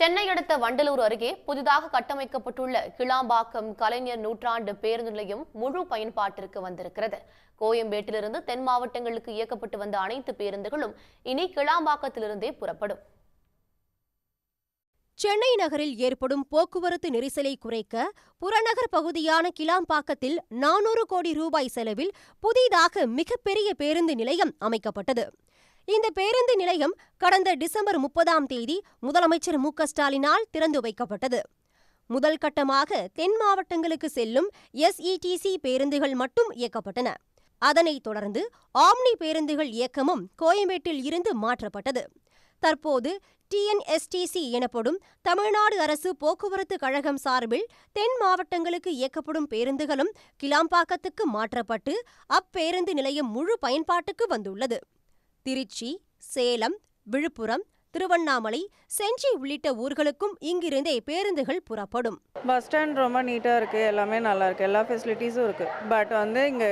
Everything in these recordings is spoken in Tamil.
சென்னை அடுத்த வண்டலூர் அருகே புதிதாக கட்டமைக்கப்பட்டுள்ள கிளாம்பாக்கம் கலைஞர் நூற்றாண்டு பேருந்து நிலையம் முழு பயன்பாட்டிற்கு வந்திருக்கிறது. கோயம்பேட்டிலிருந்து தென் மாவட்டங்களுக்கு இயக்கப்பட்டு வந்த அனைத்து பேருந்துகளும் இனி கிளாம்பாக்கத்திலிருந்தே புறப்படும். சென்னை நகரில் ஏற்படும் போக்குவரத்து நெரிசலை குறைக்க புறநகர் பகுதியான கிளாம்பாக்கத்தில் நானூறு கோடி ரூபாய் செலவில் புதிதாக மிகப்பெரிய பேருந்து நிலையம் அமைக்கப்பட்டது. இந்த பேருந்து நிலையம் கடந்த டிசம்பர் முப்பதாம் தேதி முதலமைச்சர் மு ஸ்டாலினால் திறந்து வைக்கப்பட்டது. முதல் கட்டமாக தென் மாவட்டங்களுக்கு செல்லும் எஸ்இடிசி பேருந்துகள் மட்டும் இயக்கப்பட்டன. அதனைத் தொடர்ந்து ஆம்னி பேருந்துகள் இயக்கமும் கோயம்பேட்டில் இருந்து மாற்றப்பட்டது. தற்போது டிஎன்எஸ்டிசி எனப்படும் தமிழ்நாடு அரசு போக்குவரத்து கழகம் சார்பில் தென் மாவட்டங்களுக்கு இயக்கப்படும் பேருந்துகளும் கிளாம்பாக்கத்துக்கு மாற்றப்பட்டு அப்பேருந்து நிலையம் முழு பயன்பாட்டுக்கு வந்துள்ளது. திருச்சி சேலம் விழுப்புரம் திருவண்ணாமலை செஞ்சி உள்ளிட்ட ஊர்களுக்கும் இங்கிருந்தே பேருந்துகள் புறப்படும். பஸ் ஸ்டாண்ட் ரொம்ப நீட்டாக இருக்குது எல்லாமே நல்லா இருக்குது எல்லா ஃபெசிலிட்டிஸும் இருக்குது பட் வந்து இங்கே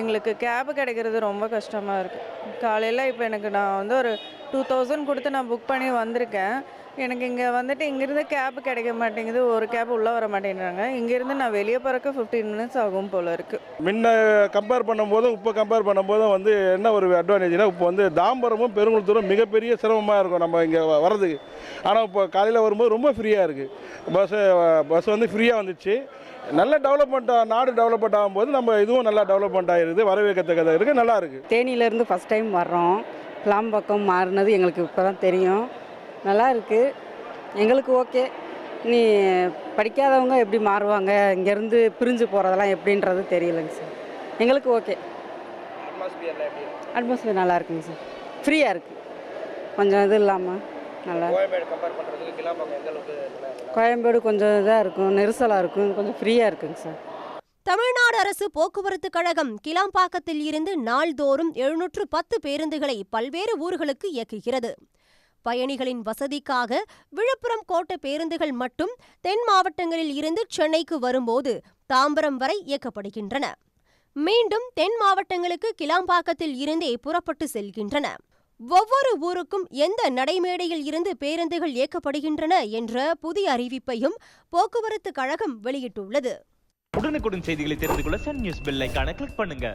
எங்களுக்கு கேப் கிடைக்கிறது ரொம்ப கஷ்டமாக இருக்குது காலையில் இப்போ எனக்கு நான் வந்து ஒரு டூ தௌசண்ட் கொடுத்து நான் புக் பண்ணி வந்திருக்கேன். எனக்கு இங்கே வந்துட்டு இங்கேருந்து கேப் கிடைக்க மாட்டேங்குது. ஒரு கேப் உள்ளே வர மாட்டேங்கிறாங்க இங்கேருந்து நான் வெளியே போகிறக்கு ஃபிஃப்டீன் மினிட்ஸ் ஆகும் போல் இருக்குது முன்ன கம்பேர் பண்ணும்போதும் இப்போ கம்பேர் பண்ணும்போதும் வந்து என்ன ஒரு அட்வான்டேஜ்னா இப்போ வந்து தாம்பரமும் பெருங்குளத்தூரும் மிகப்பெரிய சிரமமாக இருக்கும் நம்ம இங்கே வர்றதுக்கு. ஆனால் இப்போ காலையில் வரும்போது ரொம்ப ஃப்ரீயாக இருக்குது பஸ்ஸு பஸ் வந்து ஃப்ரீயாக வந்துச்சு. நல்ல டெவலப்மெண்ட் நாடு டெவலப்மெண்ட் ஆகும்போது நம்ம இதுவும் நல்லா டெவலப்மெண்ட் ஆகிருக்குது வரவேற்கத்தக்கதாக இருக்குது நல்லா இருக்குது தேனியிலேருந்து ஃபஸ்ட் டைம் வர்றோம். கிளாம்பாக்கம் மாறினது எங்களுக்கு இப்போ தான் தெரியும். நல்லா இருக்குது எங்களுக்கு ஓகே. நீ படிக்காதவங்க எப்படி மாறுவாங்க? இங்கேருந்து பிரிஞ்சு போகிறதெல்லாம் எப்படின்றது தெரியலைங்க சார். எங்களுக்கு ஓகே. அட்மாஸ்பியர் நல்லா இருக்குங்க சார். ஃப்ரீயாக இருக்குது கொஞ்சம் இது இல்லாமல் நல்லா கோயம்பேடு கொஞ்சம் இதாக இருக்கும் நெரிசலாக இருக்கும் கொஞ்சம் ஃப்ரீயாக இருக்குங்க சார். தமிழ்நாடு அரசு போக்குவரத்து கழகம் கிளாம்பாக்கத்தில் இருந்து நாள்தோறும் எழுநூற்று பத்து பேருந்துகளை பல்வேறு ஊர்களுக்கு இயக்குகிறது. பயணிகளின் வசதிக்காக விழுப்புரம் கோட்ட பேருந்துகள் மட்டும் தென் மாவட்டங்களில் இருந்து சென்னைக்கு வரும்போது தாம்பரம் வரை இயக்கப்படுகின்றன. மீண்டும் தென் மாவட்டங்களுக்கு கிளாம்பாக்கத்தில் இருந்தே புறப்பட்டு செல்கின்றன. ஒவ்வொரு ஊருக்கும் எந்த நடைமேடையில் இருந்து பேருந்துகள் இயக்கப்படுகின்றன என்ற புதிய அறிவிப்பையும் போக்குவரத்து கழகம் வெளியிட்டுள்ளது. உடனுக்குடன் செய்திகளை தெரிந்து கொள்ள சன் நியூஸ் பெல் கிளிக் பண்ணுங்க.